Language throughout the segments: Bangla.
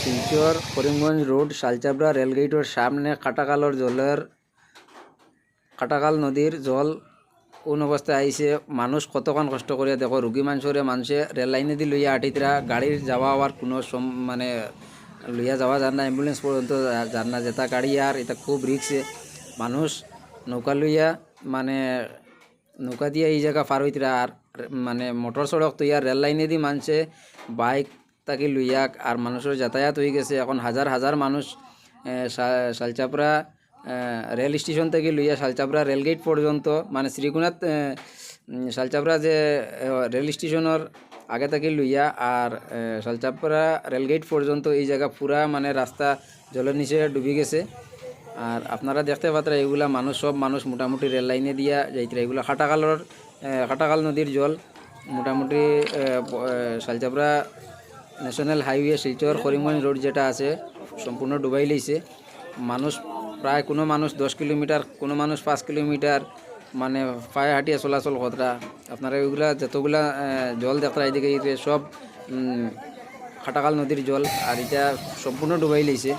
শিলচর করিমগঞ্জ রোড শালচাবড়া রেলগেটের সামনে কাটাকালর জলের কাটাকাল নদীর জল কোন অবস্থায় আইছে মানুষ কতক্ষণ কষ্ট করিয়া দেখো রুগী মানুষরে মানুষে রেল লাইনে দি লইয়া আটিতরা গাড়ির যাওয়া আওয়ার কোনো সম- মানে লইয়া যাওয়া যান না অ্যাম্বুলেন্স পর্যন্ত যান না যেটা গাড়ি আর এটা খুব রিক্সে মানুষ নৌকা লইয়া মানে নৌকা দিয়ে এই জায়গা পার হইতরা আর মানে মোটর সড়ক তো ইয়ার রেল লাইনে দি মানুষে বাইক তাকে লইয়া আর মানুষের যাতায়াত হয়ে গেছে। এখন হাজার হাজার মানুষ আহ, রেল স্টেশন থেকে লইয়া শালচাপড়া রেলগেট পর্যন্ত মানে শ্রীগুণাথ আহ, শালচাপড়া যে রেল স্টেশনের আগে থেকে লইয়া আর শালচাপড়া রেলগেট পর্যন্ত এই জায়গা পুরা মানে রাস্তা জলের নিচে ডুবে গেছে। আর আপনারা দেখতে পাত্রা এগুলা মানুষ সব মানুষ মোটামুটি রেল লাইনে দিয়া যাইতরা। এগুলা খাটাকালর খাটাকাল নদীর জল। মোটামুটি Salchapra national highway Silchar Karimganj road যেটা আছে সম্পূর্ণ ডুবাই লইছে। মানুষ প্রায় কোনো মানুষ দশ কিলোমিটার, কোনো মানুষ পাঁচ কিলোমিটার মানে পায়ে হাঁটিয়ে চলাচল কতটা? আপনারা এগুলা যতগুলা জল এদিকে এদিকে সব খাটাকাল নদীর জল, আর এটা সম্পূর্ণ ডুবাই লইছে।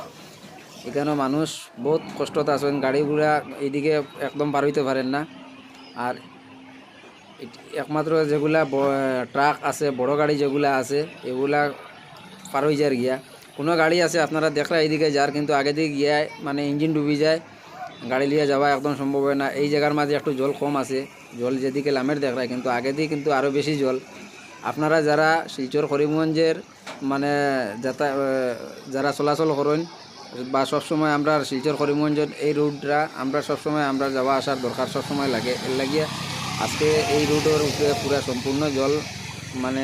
এখানে মানুষ বহুত কষ্টতে আছেন, গাড়িগুলা এইদিকে একদম পার হইতে পারেন না। আর একমাত্র যেগুলা ট্রাক আছে, বড় গাড়ি যেগুলা আছে, এগুলা পার হয়ে যায় গিয়া। কোনো গাড়ি আছে, আপনারা দেখরা এইদিকে যার, কিন্তু আগে দিকে গিয়া মানে ইঞ্জিন ডুবি যায়, গাড়ি লিয়ে যাওয়া একদম সম্ভব হয় না। এই জায়গার মাঝে একটু জল কম আছে, জল যেদিকে লামের দেখায় কিন্তু আগে দিয়ে কিন্তু আরও বেশি জল। আপনারা যারা শিলচর করিমগঞ্জের মানে যাতা যারা চলাচল করেন, বা সবসময় আমরা শিলচর করিমগঞ্জের এই রুটটা আমরা সবসময় আমরা যাওয়া আসার দরকার সবসময় লাগে। এর লাগিয়া আজকে এই রুটের উপরে পুরা সম্পূর্ণ জল মানে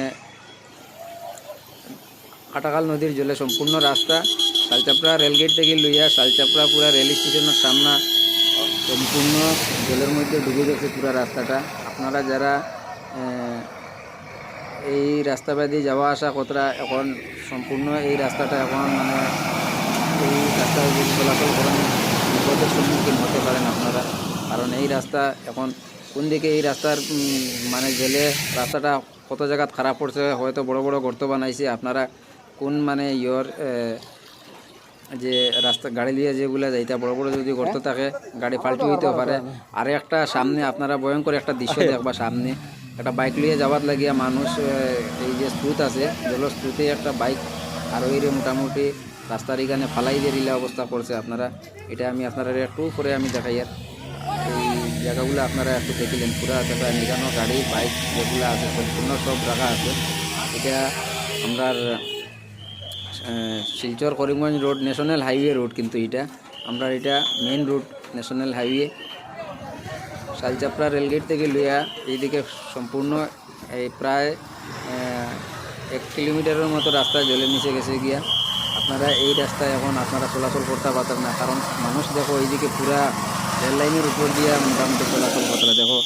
কাটাকাল নদীর জলে সম্পূর্ণ রাস্তা। শালচাপড়া রেলগেট থেকে লইয়া শালচাপড়া পুরা রেল স্টেশনের সামনা সম্পূর্ণ জলের মধ্যে ডুবে গেছে পুরা রাস্তাটা। আপনারা যারা এই রাস্তা দিয়ে যাওয়া আসা কতটা, এখন সম্পূর্ণ এই রাস্তাটা এখন মানে এই রাস্তা চলাচল করেন বিপদের সম্মুখীন হতে পারেন আপনারা। কারণ এই রাস্তা এখন কোন দিকে এই রাস্তার মানে জেলে রাস্তাটা কত জায়গাত খারাপ পড়ছে, হয়তো বড় বড় গর্ত বানাইছে, আপনারা কোন মানে ইয়র যে রাস্তা গাড়ি নিয়ে যেগুলো যাইতে বড় বড় যদি গর্ত থাকে গাড়ি পাল্টি হইতে পারে। আর একটা সামনে আপনারা ভয়ঙ্কর একটা দৃশ্য দেখবা সামনে। একটা বাইক নিয়ে যাওয়ার লাগিয়া মানুষ এই যে স্রোত আছে জল স্রোতে একটা বাইক আর ওই মোটামুটি রাস্তার এখানে ফালাই দিয়ে দিলে অবস্থা করছে আপনারা। এটা আমি আপনারা একটু করে আমি দেখাই আর। এই জায়গাগুলো আপনারা একটু দেখিলেন পুরা তারপরে নিগানো গাড়ি বাইক যেগুলো আছে সম্পূর্ণ সব রাখা আছে। এটা আমরা Silchar Karimganj road national highway road কিন্তু এটা। আমরা এটা main road national highway Salchapra rail gate থেকে লইয়া এইদিকে সম্পূর্ণ, এই প্রায় এক কিলোমিটারের মতো রাস্তা জলের নিচে গেছে গিয়া। আপনারা এই রাস্তায় এখন আপনারা চলাচল করতে পারতেন না, কারণ মানুষ দেখো এইদিকে পুরা রেল লাইনের উপর দিয়ে মোটামুটি চলাচল করতে দেখো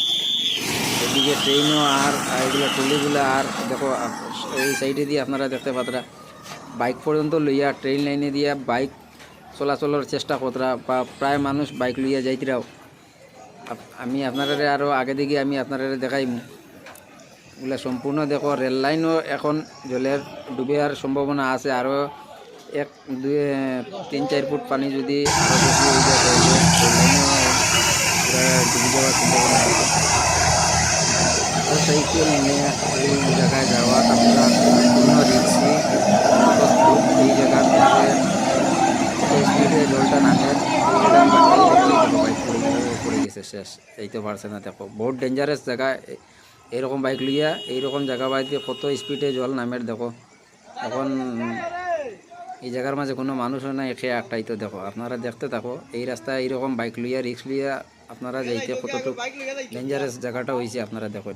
এদিকে ট্রেনও আর এগুলো ট্রলিগুলো আর, দেখো এই সাইডে দিয়ে আপনারা দেখতে পাতরা। বাইক পর্যন্ত লইয়া ট্রেন লাইনে দিয়া বাইক চলাচলের চেষ্টা করতরা বা প্রায় মানুষ বাইক লইয়া যাইতরাও। আমি আপনারা আরও আগে দিকে আমি আপনারা দেখাইম। এগুলা সম্পূর্ণ দেখো রেল লাইনও এখন জলের ডুবে আর সম্ভাবনা আছে। আরও এক, দুই তিন, চার ফুট পানি যদি আরও বেশি হয়ে যায় ডুবে যাওয়ার সম্ভাবনা আছে। এই জায়গায় যাওয়া শেষ এইতে পারছে না দেখো বহুত ডেঞ্জারাস জায়গা এইরকম বাইক লইয়া, এইরকম জায়গা বাইতে কত স্পিডে জল নামের দেখো। এখন, এই জায়গার মাঝে কোনো মানুষও নাই সে একটাই তো দেখো। আপনারা দেখতে থাকো, এই রাস্তায় এইরকম বাইক লইয়া রিক্স লইয়া, আপনারা যাইতে কতটুকু ডেঞ্জারাস জায়গাটা হয়েছে আপনারা দেখুন।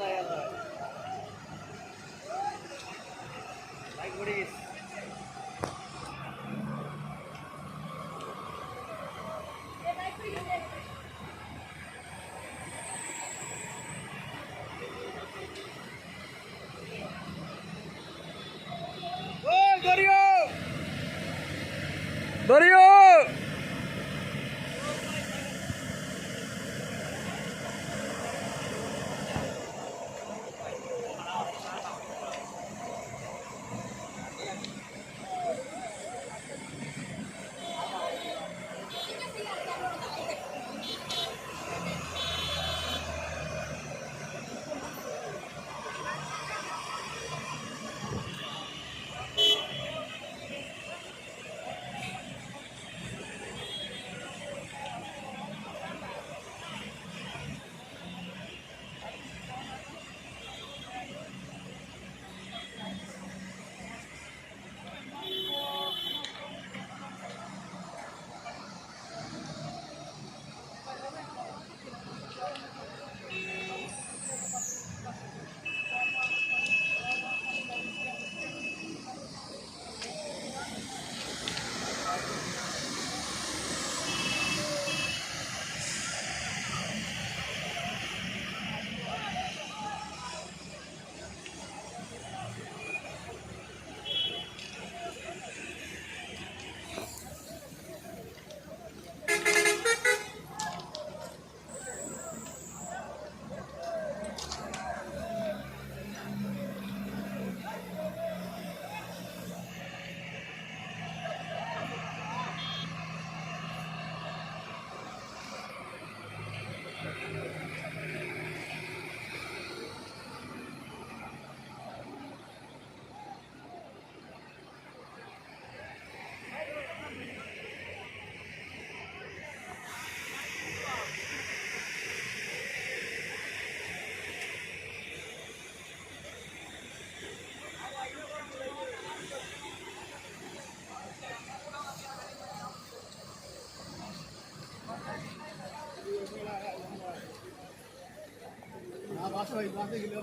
বাসা গেলে